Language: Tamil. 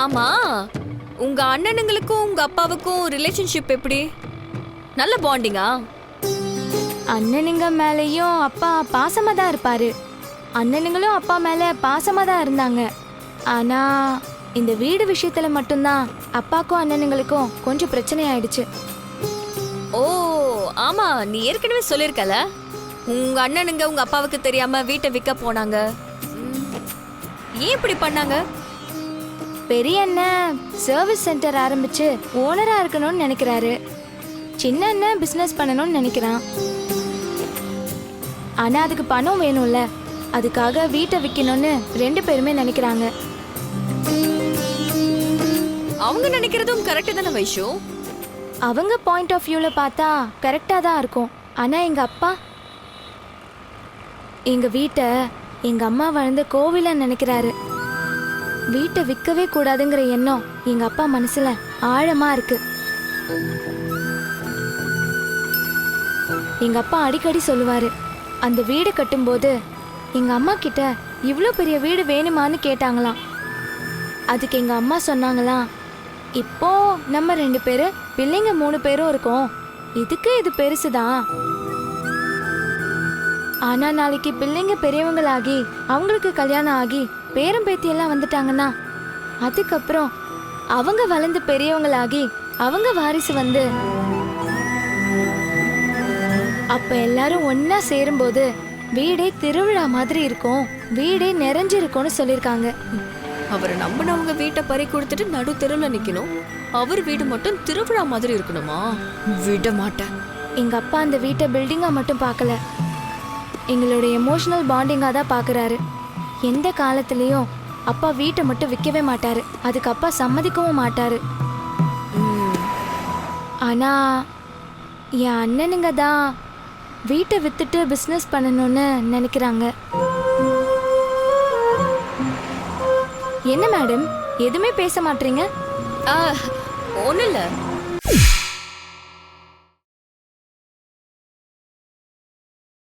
ஆமா. உங்க அண்ணனுங்களுக்கும் உங்க அப்பாவுக்கும் ரிலேஷன்ஷிப் எப்படி? நல்ல பாண்டிங்கா அண்ணனுங்க மேலேயும் அப்பா பாசமாக தான் இருப்பாரு. அண்ணனுங்களும் அப்பா மேலே பாசமாக தான் இருந்தாங்க. ஆனால் இந்த வீடு விஷயத்தில் மட்டும்தான் அப்பாக்கும் அண்ணனுங்களுக்கும் கொஞ்சம் பிரச்சனை ஆயிடுச்சு ஓ ஆமா. நீ ஏற்கனவே சொல்லிருக்கல உங்க அண்ணனுங்க உங்க அப்பாவுக்கு தெரியாம வீட்டை விற்க போனாங்க. ஏன் இப்படி பண்ணாங்க? பெரிய அண்ணன் சர்வீஸ் சென்டர் ஆரம்பிச்சு ஓனராக இருக்கணும்னு நினைக்கிறாரு. சின்ன அண்ணன் பிஸ்னஸ் பண்ணணும்னு நினைக்கிறான். ஆனால் அதுக்கு பணம் வேணும்ல. அதுக்காக வீட்டை விற்கணும்னு ரெண்டு பேருமே நினைக்கிறாங்க. அவங்க நினைக்கிறதும் கரெக்ட் தானே வைஷு? அவங்க பாயிண்ட் ஆஃப் வியூவில் பார்த்தா கரெக்டாக தான் இருக்கும். ஆனால் எங்கள் அப்பா எங்கள் வீட்டை எங்கள் அம்மா வளர்ந்த கோவிலாக நினைக்கிறாரு. வீட்டை விற்கவே கூடாதுங்கிற எண்ணம் எங்கள் அப்பா மனசில் ஆழமாக இருக்கு. எங்கள் அப்பா அடிக்கடி சொல்லுவார் அந்த வீடு கட்டும்போது எங்கள் அம்மா கிட்ட இவ்வளோ பெரிய வீடு வேணுமான்னு கேட்டாங்களாம். அதுக்கு எங்கள் அம்மா சொன்னாங்களாம் இப்போ நம்ம ரெண்டு பேரு பிள்ளைங்க மூணு பேரும் இருக்கோம். இதுக்கு இது பெருசுதான். ஆனா நாளைக்கு பிள்ளைங்க பெரியவங்களாகி அவங்களுக்கு கல்யாணம் ஆகி பேரம் பேத்தி எல்லாம் வந்துட்டாங்கன்னா அதுக்கப்புறம் அவங்க வளர்ந்து பெரியவங்களாகி அவங்க வாரிசு வந்து அப்ப எல்லாரும் ஒன்னா சேரும்போது வீடே திருவிழா மாதிரி இருக்கும். வீடே நிறைஞ்சிருக்கும்னு சொல்லியிருக்காங்க. அவரை நம்பினவங்க வீட்டை பறி கொடுத்துட்டு நடு தெருவில் நிக்கணும். அவர் வீடு மட்டும் திருவிழா மாதிரி இருக்கணுமா? விட மாட்டேன். எங்க அப்பா அந்த வீட்டை பில்டிங்கா மட்டும் பார்க்கல. எங்களோட எமோஷனல் பாண்டிங்கா தான் பார்க்கறாரு. எந்த காலத்துலயும் அப்பா வீட்டை மட்டும் விற்கவே மாட்டாரு. அதுக்கு அப்பா சம்மதிக்கவும் மாட்டாரு. ஆனால் ஆனா என் அண்ணனுங்க தான் வீட்டை வித்துட்டு பிஸ்னஸ் பண்ணணும்னு நினைக்கிறாங்க. என்ன மேடம் எதுவுமே பேச மாட்டீங்க ஒன்றும் இல்லை